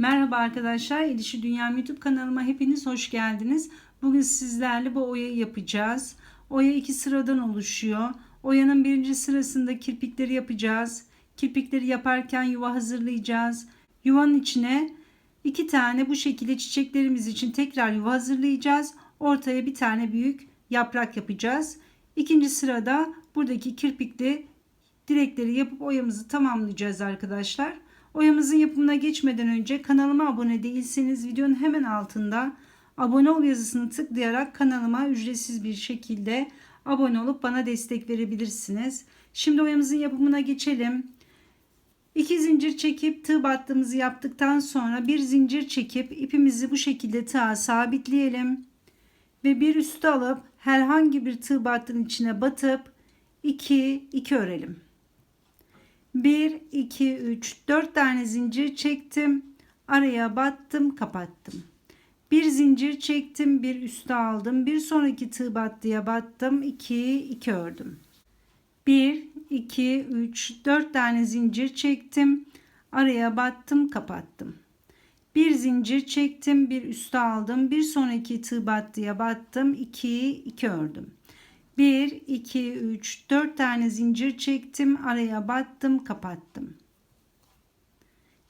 Merhaba arkadaşlar, İlişi Dünya YouTube kanalıma hepiniz hoş geldiniz. Bugün sizlerle bu oyayı yapacağız. Oya iki sıradan oluşuyor. Oyanın birinci sırasında kirpikleri yapacağız. Kirpikleri yaparken yuva hazırlayacağız. Yuvanın içine iki tane bu şekilde çiçeklerimiz için tekrar yuva hazırlayacağız. Ortaya bir tane büyük yaprak yapacağız. İkinci sırada buradaki kirpikli dilekleri yapıp oyamızı tamamlayacağız arkadaşlar. Oyamızın yapımına geçmeden önce kanalıma abone değilseniz videonun hemen altında abone ol yazısını tıklayarak kanalıma ücretsiz bir şekilde abone olup bana destek verebilirsiniz. Şimdi oyamızın yapımına geçelim. İki zincir çekip tığ battığımızı yaptıktan sonra bir zincir çekip ipimizi bu şekilde tığa sabitleyelim. Ve bir üstü alıp herhangi bir tığ battığın içine batıp 2 2 örelim. 1 2 3 4 tane zincir çektim. Araya battım, kapattım. Bir zincir çektim, bir üste aldım. Bir sonraki tığ battıya battım. 2 2 ördüm. 1 2 3 4 tane zincir çektim. Araya battım, kapattım. Bir zincir çektim, bir üste aldım. Bir sonraki tığ battıya battım. 2 2 ördüm. 1 2 3 4 tane zincir çektim. Araya battım kapattım.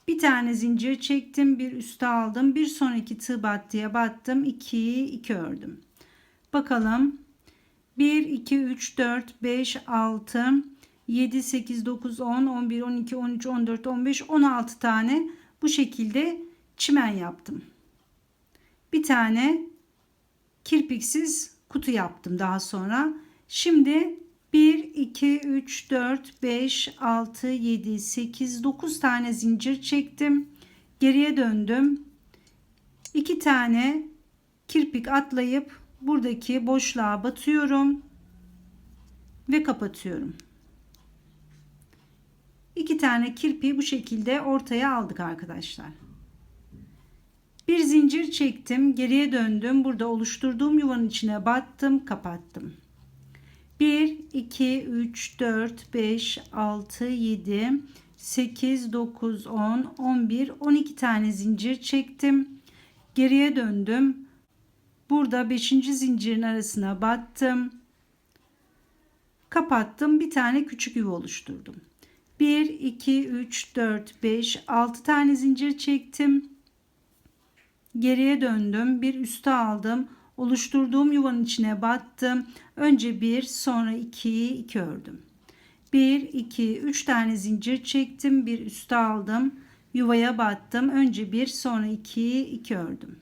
Bir tane zincir çektim bir üste aldım. Bir sonraki tığ battıya battım. 2 2 ördüm. Bakalım. 1 2 3 4 5 6 7 8 9 10 11 12 13 14 15 16 tane bu şekilde çimen yaptım. Bir tane kirpiksiz kutu yaptım daha sonra. Şimdi 1, 2, 3, 4, 5, 6, 7, 8, 9 tane zincir çektim. Geriye döndüm. 2 tane kirpik atlayıp buradaki boşluğa batıyorum ve kapatıyorum. 2 tane kirpiği bu şekilde ortaya aldık arkadaşlar. Bir zincir çektim, geriye döndüm. Burada oluşturduğum yuvanın içine battım, kapattım. 1 2 3 4 5 6 7 8 9 10 11 12 tane zincir çektim. Geriye döndüm. Burada 5. zincirin arasına battım. Kapattım. Bir tane küçük yuva oluşturdum. 1 2 3 4 5 6 tane zincir çektim Geriye döndüm. Bir üste aldım. Oluşturduğum yuvanın içine battım. Önce bir sonra iki iki ördüm. Bir iki üç tane zincir çektim. Bir üste aldım. Yuvaya battım. Önce bir sonra iki iki ördüm.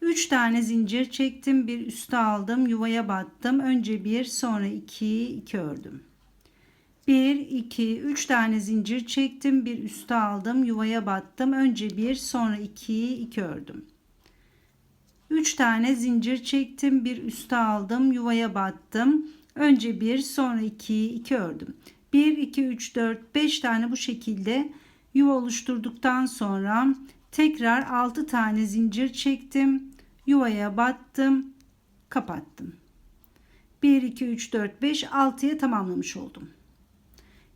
Üç tane zincir çektim. Bir üste aldım. Yuvaya battım. Önce bir sonra iki iki ördüm. 1 2 3 tane zincir çektim bir üste aldım yuvaya battım. Önce bir sonra 2 2 ördüm. 3 tane zincir çektim bir üste aldım yuvaya battım. Önce bir sonra 2 2 ördüm. 1 2 3 4 5 tane bu şekilde yuva oluşturduktan sonra tekrar 6 tane zincir çektim yuvaya battım kapattım. 1 2 3 4 5 6'ya tamamlamış oldum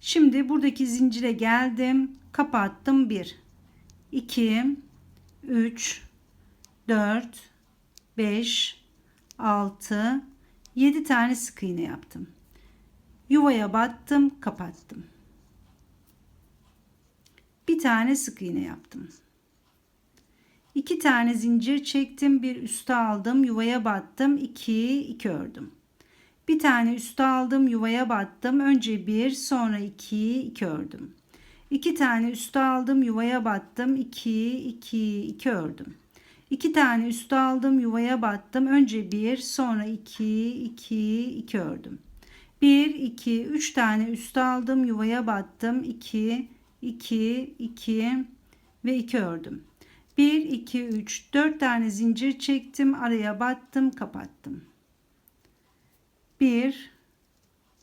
Şimdi buradaki zincire geldim. Kapattım. 1, 2, 3, 4, 5, 6, 7 tane sık iğne yaptım. Yuvaya battım. Kapattım. Bir tane sık iğne yaptım. İki tane zincir çektim. Bir üste aldım. Yuvaya battım. 2, 2 ördüm. Bir tane üste aldım yuvaya battım. Önce bir sonra iki iki ördüm. İki tane üste aldım yuvaya battım. iki iki iki ördüm. İki tane üste aldım yuvaya battım. Önce bir sonra iki iki iki ördüm. Bir iki üç tane üste aldım yuvaya battım. iki iki iki ve iki ördüm. 1 2 3 4 tane zincir çektim araya battım kapattım 1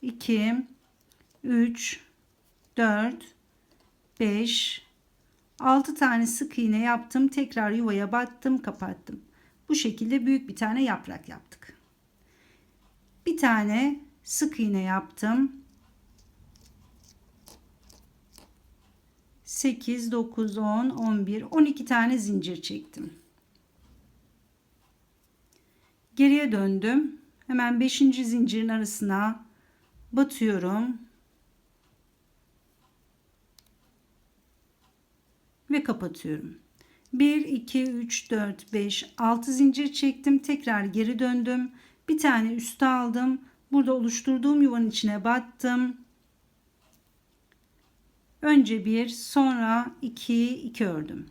2 3 4 5 6 tane sık iğne yaptım. Tekrar yuvaya battım, kapattım. Bu şekilde büyük bir tane yaprak yaptık. Bir tane sık iğne yaptım. 8, 9, 10, 11, 12 tane zincir çektim. Geriye döndüm. Hemen 5. zincirin arasına batıyorum. Ve kapatıyorum. 1, 2, 3, 4, 5, 6 zincir çektim. Tekrar geri döndüm. Bir tane üste aldım. Burada oluşturduğum yuvanın içine battım. Önce bir, sonra iki, iki ördüm.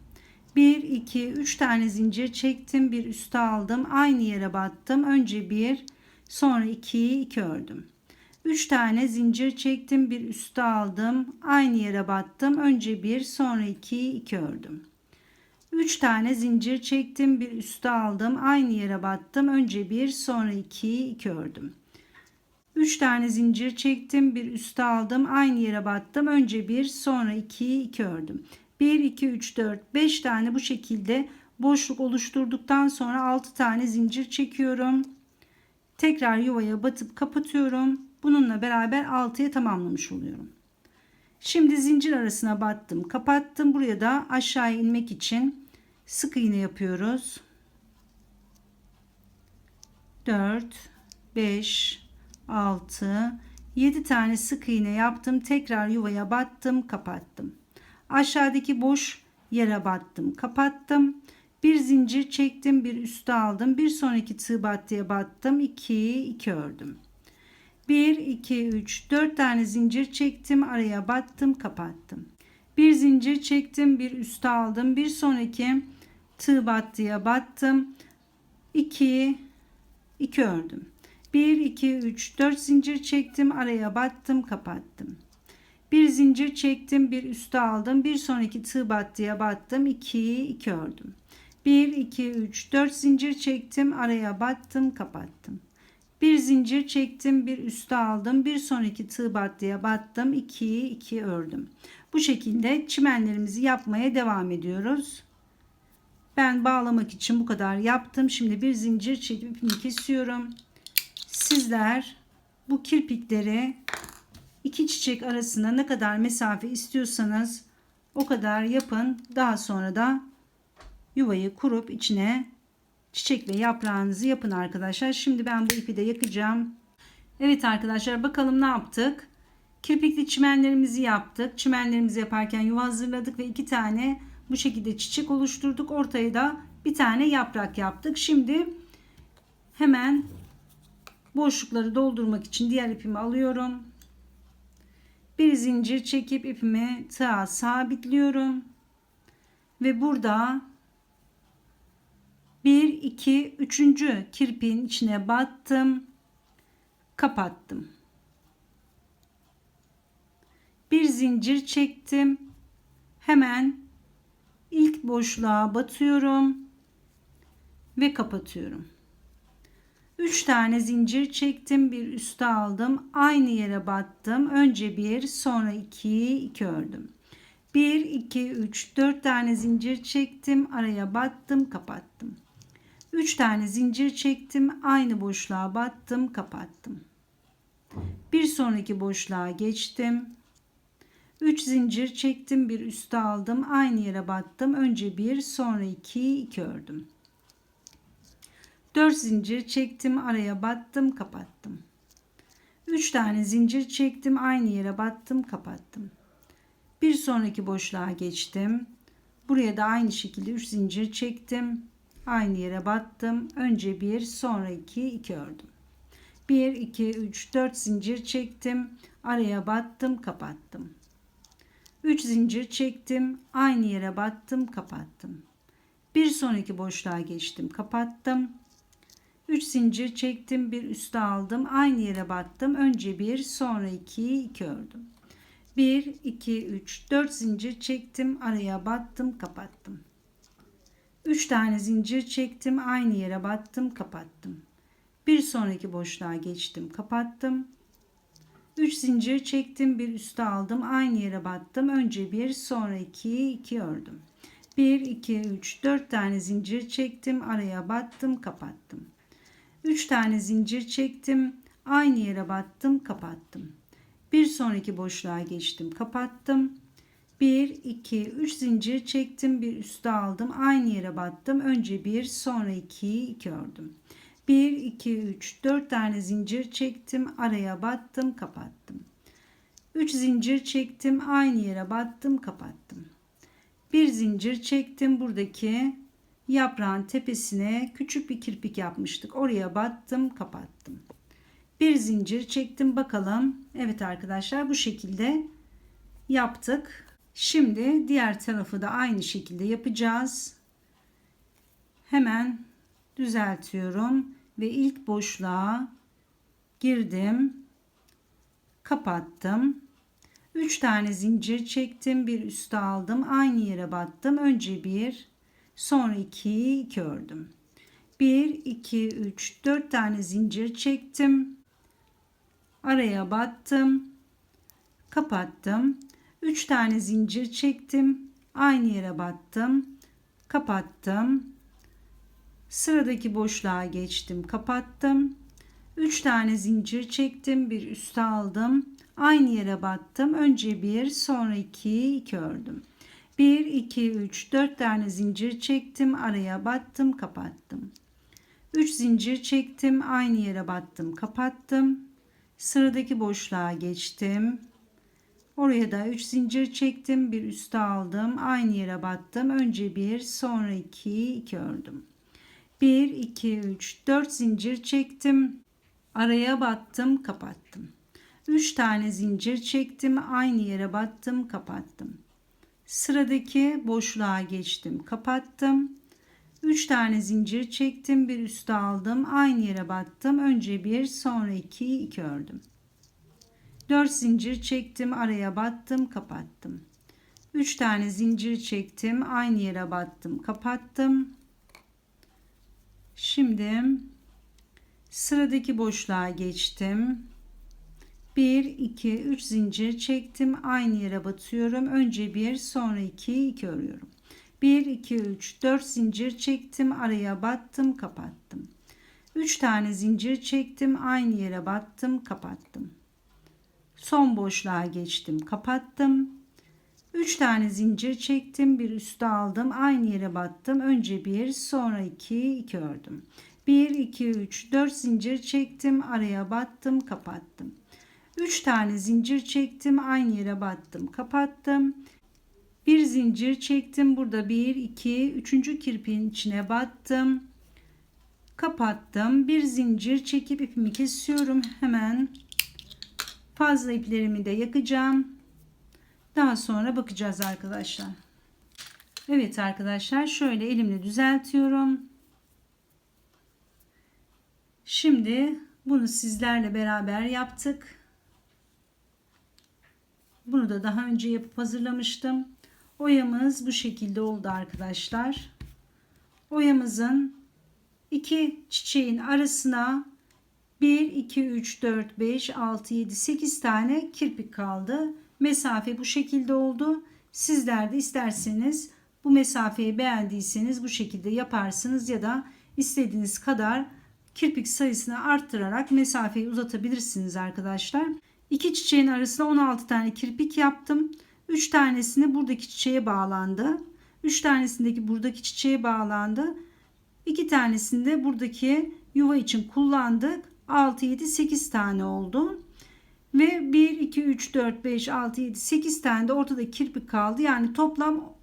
1, 2, 3 tane zincir çektim. Bir üste aldım. Aynı yere battım. Önce bir, sonra 2, 2 ördüm. 3 tane zincir çektim. Bir üste aldım. Aynı yere battım. Önce bir, sonra 2, 2 ördüm. 3 tane zincir çektim. Bir üste aldım. Aynı yere battım. Önce bir, sonra 2, 2 ördüm. 3 tane zincir çektim. Bir üste aldım. Aynı yere battım. Önce bir, sonra 2, 2 ördüm. 1, 2, 3, 4, 5 tane bu şekilde boşluk oluşturduktan sonra 6 tane zincir çekiyorum. Tekrar yuvaya batıp kapatıyorum. Bununla beraber 6'ya tamamlamış oluyorum. Şimdi zincir arasına battım, kapattım. Buraya da aşağıya inmek için sık iğne yapıyoruz. 4 5 6 7 tane sık iğne yaptım. Tekrar yuvaya battım, kapattım. Aşağıdaki boş yere battım, kapattım. Bir zincir çektim, bir üste aldım. Bir sonraki tığ battıya battım. 2 2 ördüm. 1 2 3 4 tane zincir çektim, araya battım, kapattım. Bir zincir çektim, bir üste aldım. Bir sonraki tığ battıya battım. 2 2 ördüm. 1 2 3 4 zincir çektim, araya battım, kapattım. Bir zincir çektim, bir üste aldım. Bir sonraki tığ battıya battım. 2 2 ördüm. 1 2 3 4 zincir çektim, araya battım, kapattım. Bir zincir çektim, bir üste aldım. Bir sonraki tığ battıya battım. 2 2 ördüm. Bu şekilde çimenlerimizi yapmaya devam ediyoruz. Ben bağlamak için bu kadar yaptım. Şimdi bir zincir çekip ipimi kesiyorum. Sizler bu kirpikleri iki çiçek arasında ne kadar mesafe istiyorsanız o kadar yapın. Daha sonra da yuvayı kurup içine çiçek ve yaprağınızı yapın arkadaşlar. Şimdi ben bu ipi de yakacağım. Evet arkadaşlar bakalım ne yaptık. Kirpikli çimenlerimizi yaptık. Çimenlerimizi yaparken yuva hazırladık ve iki tane bu şekilde çiçek oluşturduk. Ortaya da bir tane yaprak yaptık. Şimdi hemen boşlukları doldurmak için diğer ipimi alıyorum. Bir zincir çekip ipimi tığa sabitliyorum. Ve burada 1 2 3. kirpiğin içine battım. Kapattım. Bir zincir çektim. Hemen ilk boşluğa batıyorum ve kapatıyorum. 3 tane zincir çektim, bir üste aldım, aynı yere battım. Önce bir, sonra 2, 2 ördüm. 1 2 3 4 tane zincir çektim, araya battım, kapattım. 3 tane zincir çektim, aynı boşluğa battım, kapattım. Bir sonraki boşluğa geçtim. 3 zincir çektim, bir üste aldım, aynı yere battım. Önce 1, sonra 2, 2 ördüm. 4 zincir çektim, araya battım, kapattım. 3 tane zincir çektim, aynı yere battım, kapattım. Bir sonraki boşluğa geçtim. Buraya da aynı şekilde 3 zincir çektim. Aynı yere battım. Önce 1, sonra 2, 2 ördüm. 1, 2, 3, 4 zincir çektim. Araya battım, kapattım. 3 zincir çektim. Aynı yere battım, kapattım. Bir sonraki boşluğa geçtim, kapattım. 3 zincir çektim, bir üste aldım. Aynı yere battım. Önce 1, sonra 2, 2 ördüm. 1, 2, 3, 4 zincir çektim. Araya battım, kapattım. 3 tane zincir çektim. Aynı yere battım, kapattım. Bir sonraki boşluğa geçtim, kapattım. 3 zincir çektim, bir üste aldım. Aynı yere battım. Önce 1, sonra 2, 2 ördüm. 1, 2, 3, 4 tane zincir çektim. Araya battım, kapattım. 3 tane zincir çektim. Aynı yere battım, kapattım. Bir sonraki boşluğa geçtim, kapattım. 1 2 3 zincir çektim bir üste aldım aynı yere battım. Önce 1 sonra 2 2 ördüm. 1 2 3 4 tane zincir çektim araya battım kapattım. 3 zincir çektim aynı yere battım kapattım. Bir zincir çektim buradaki yaprağın tepesine küçük bir kirpik yapmıştık. Oraya battım kapattım. Bir zincir çektim bakalım. Evet arkadaşlar bu şekilde yaptık Şimdi diğer tarafı da aynı şekilde yapacağız. Hemen düzeltiyorum ve ilk boşluğa girdim. Kapattım. 3 tane zincir çektim. Bir üste aldım. Aynı yere battım. Önce bir, sonra iki, iki ördüm. 1 2 3 4 tane zincir çektim. Araya battım. Kapattım. 3 tane zincir çektim. Aynı yere battım. Kapattım. Sıradaki boşluğa geçtim. Kapattım. 3 tane zincir çektim. Bir üste aldım. Aynı yere battım. Önce bir, sonra iki, iki ördüm. 1 2 3 4 tane zincir çektim. Araya battım, kapattım. 3 zincir çektim. Aynı yere battım, kapattım. Sıradaki boşluğa geçtim. Oraya da 3 zincir çektim. Bir üste aldım. Aynı yere battım. Önce 1 sonra 2 2 ördüm. 1 2 3 4 zincir çektim. Araya battım, kapattım. 3 tane zincir çektim. Aynı yere battım, kapattım. Sıradaki boşluğa geçtim, kapattım. 3 tane zincir çektim. Bir üste aldım. Aynı yere battım. Önce 1 sonra 2 2 ördüm. 4 zincir çektim araya battım kapattım. 3 tane zincir çektim aynı yere battım kapattım. Şimdi sıradaki boşluğa geçtim. 1 2 3 zincir çektim aynı yere batıyorum. Önce 1 sonra 2 2 örüyorum. 1 2 3 4 zincir çektim araya battım kapattım. 3 tane zincir çektim aynı yere battım kapattım son boşluğa geçtim kapattım. 3 tane zincir çektim bir üste aldım aynı yere battım. Önce bir sonra iki iki ördüm. 1 2 3 4 zincir çektim araya battım kapattım. 3 tane zincir çektim aynı yere battım kapattım. Bir zincir çektim burada 1 2 3. kirpiğin içine battım. Kapattım. Bir zincir çekip ipimi kesiyorum hemen Fazla iplerimi de yakacağım. Daha sonra bakacağız arkadaşlar. Evet arkadaşlar şöyle elimle düzeltiyorum. Şimdi bunu sizlerle beraber yaptık. Bunu da daha önce yapıp hazırlamıştım. Oyamız bu şekilde oldu arkadaşlar. Oyamızın iki çiçeğin arasına 1, 2, 3, 4, 5, 6, 7, 8 tane kirpik kaldı. Mesafe bu şekilde oldu. Sizler de isterseniz bu mesafeyi beğendiyseniz bu şekilde yaparsınız ya da istediğiniz kadar kirpik sayısını arttırarak mesafeyi uzatabilirsiniz arkadaşlar. İki çiçeğin arasına 16 tane kirpik yaptım. 3 tanesini buradaki çiçeğe bağlandı. 3 tanesindeki buradaki çiçeğe bağlandı. 2 tanesini de buradaki yuva için kullandık. 6, 7, 8 tane oldu. Ve 1, 2, 3, 4, 5, 6, 7, 8 tane de ortada kirpik kaldı. Yani toplam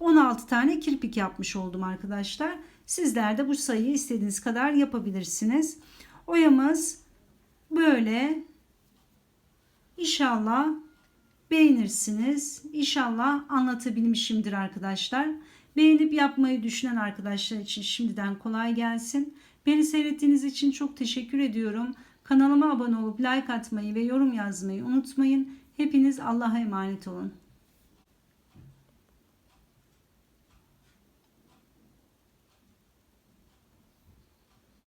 16 tane kirpik yapmış oldum arkadaşlar. Sizler de bu sayıyı istediğiniz kadar yapabilirsiniz. Oyamız böyle. İnşallah beğenirsiniz. İnşallah anlatabilmişimdir arkadaşlar. Beğenip yapmayı düşünen arkadaşlar için şimdiden kolay gelsin. Beni seyrettiğiniz için çok teşekkür ediyorum. Kanalıma abone olup like atmayı ve yorum yazmayı unutmayın. Hepiniz Allah'a emanet olun.